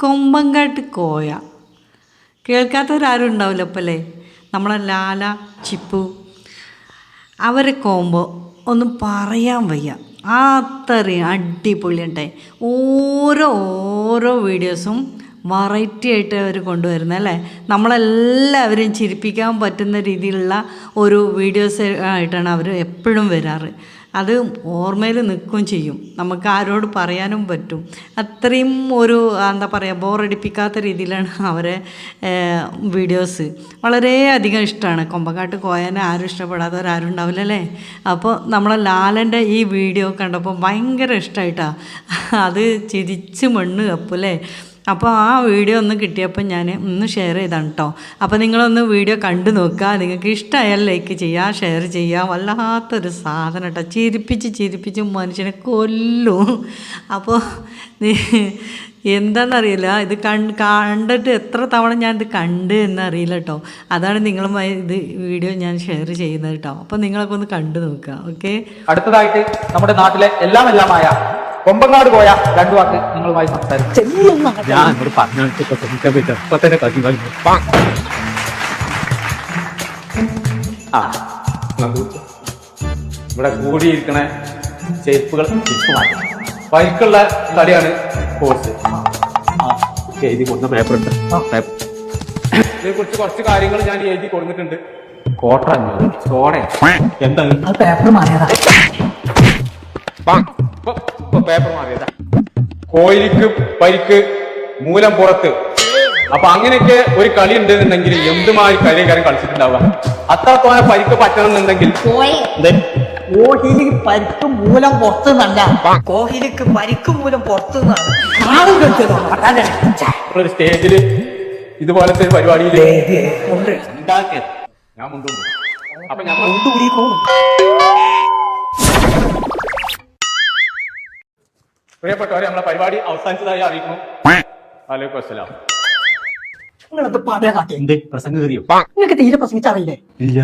കൊമ്പങ്കാട്ട് കോയ. കേൾക്കാത്തവരാരും ഉണ്ടാവില്ല ഇപ്പം അല്ലേ നമ്മളെ ലാല ചിപ്പു അവരെ കോമ്പോ ഒന്നും പറയാൻ വയ്യ. അത്രയും അടിപൊളിയുണ്ടായി ഓരോ ഓരോ വീഡിയോസും വെറൈറ്റി ആയിട്ട് അവർ കൊണ്ടുവരുന്നത് അല്ലേ? നമ്മളെല്ലാവരും ചിരിപ്പിക്കാൻ പറ്റുന്ന രീതിയിലുള്ള ഒരു വീഡിയോസ് ആയിട്ടാണ് അവർ എപ്പോഴും വരാറ്. അത് ഓർമ്മയിൽ നിൽക്കുകയും ചെയ്യും. നമുക്ക് ആരോട് പറയാനും പറ്റും. അത്രയും ഒരു എന്താ പറയുക ബോറടിപ്പിക്കാത്ത രീതിയിലാണ് അവരെ വീഡിയോസ് വളരെയധികം ഇഷ്ടമാണ്. കൊമ്പക്കാട്ട് കോയനെ ആരും ഇഷ്ടപ്പെടാത്തവരാരും ഉണ്ടാവില്ല അല്ലേ? അപ്പോൾ നമ്മളെ ലാലന്റെ ഈ വീഡിയോ കണ്ടപ്പോൾ ഭയങ്കര ഇഷ്ടമായിട്ടാണ് അത് ചിരിച്ച് മണ്ണ് കപ്പു അല്ലേ? അപ്പോൾ ആ വീഡിയോ ഒന്ന് കിട്ടിയപ്പോൾ ഞാൻ ഒന്ന് ഷെയർ ചെയ്താണ് കേട്ടോ അപ്പോൾ നിങ്ങളൊന്ന് വീഡിയോ കണ്ടു നോക്കുക നിങ്ങൾക്ക് ഇഷ്ടമായാൽ ലൈക്ക് ചെയ്യുക ഷെയർ ചെയ്യുക വല്ലാത്തൊരു സാധനം കേട്ടോ ചിരിപ്പിച്ച് ചിരിപ്പിച്ച് മനുഷ്യനെ കൊല്ലും. അപ്പോൾ എന്താണെന്നറിയില്ല ഇത് കണ്ട് കണ്ടിട്ട് എത്ര തവണ ഞാൻ ഇത് കണ്ട് എന്നറിയില്ല കേട്ടോ അതാണ് നിങ്ങളുമായി ഇത് വീഡിയോ ഞാൻ ഷെയർ ചെയ്യുന്നത് കേട്ടോ അപ്പോൾ നിങ്ങളൊക്കെ ഒന്ന് കണ്ടു നോക്കുക ഓക്കെ അടുത്തതായിട്ട് നമ്മുടെ നാട്ടിലെ എല്ലാം എല്ലാമായ കൊമ്പങ്ങാട് പോയ രണ്ടു വാക്ക് നിങ്ങളുമായി സംസാരിക്കും. ഞാൻ അങ്ങോട്ട് പറഞ്ഞു ശ്രമിക്കാൻ പറ്റും ഇപ്പൊ തന്നെ കത്തി കഴിഞ്ഞു ആ. ഇവിടെ കൂടിയിരിക്കണ ചെരുപ്പുകൾ ബൈക്കുള്ള കളിയാണ് കോഴ്സ് എഴുതി കൊടുത്ത പേപ്പർ ഉണ്ട്. പേപ്പർ ഇതിനെ കുറിച്ച് കുറച്ച് കാര്യങ്ങൾ ഞാൻ എഴുതി കൊടുത്തിട്ടുണ്ട്. കോട്ട എന്താ എന്താണ് പേപ്പർ മാറിയതാ. ഇപ്പൊ പേപ്പർ മാറിയതാ. കോയിലിക്ക് പരിക്ക് മൂലം പുറത്ത്. അപ്പൊ അങ്ങനെയൊക്കെ ഒരു കളി ഉണ്ടെന്നുണ്ടെങ്കിൽ എന്തുമായി കളിക്കാരൻ കളിച്ചിട്ടുണ്ടാവുക? അത്രത്തോളം പരിക്ക് പറ്റണമെന്നുണ്ടെങ്കിൽ കോഹിലിക്ക് പരിക്ക് മൂലം പുറത്തു നിന്നല്ല കോഹിലിക്ക് പരിക്ക് മൂലം പുറത്തു നിന്നാണ് ഒരു സ്റ്റേജിൽ ഇതുപോലത്തെ ഒരു പരിപാടിയിൽ ഉണ്ടാക്കിയത്. ഞാൻ മുണ്ടുണ്ട് അപ്പൊ ഞാൻ പ്രിയപ്പെട്ടവരെ നമ്മളെ പരിപാടി അവസാനിച്ചതായി അറിയിക്കുന്നു. വലൈക്കും അസ്സലാം. നിങ്ങളത് പറയാ കാട്ടി എന്ത്? പ്രസംഗം കയറിയോ? നിങ്ങൾക്ക് തീരെ പ്രസംഗിച്ചറിയില്ലേ ഇല്ല.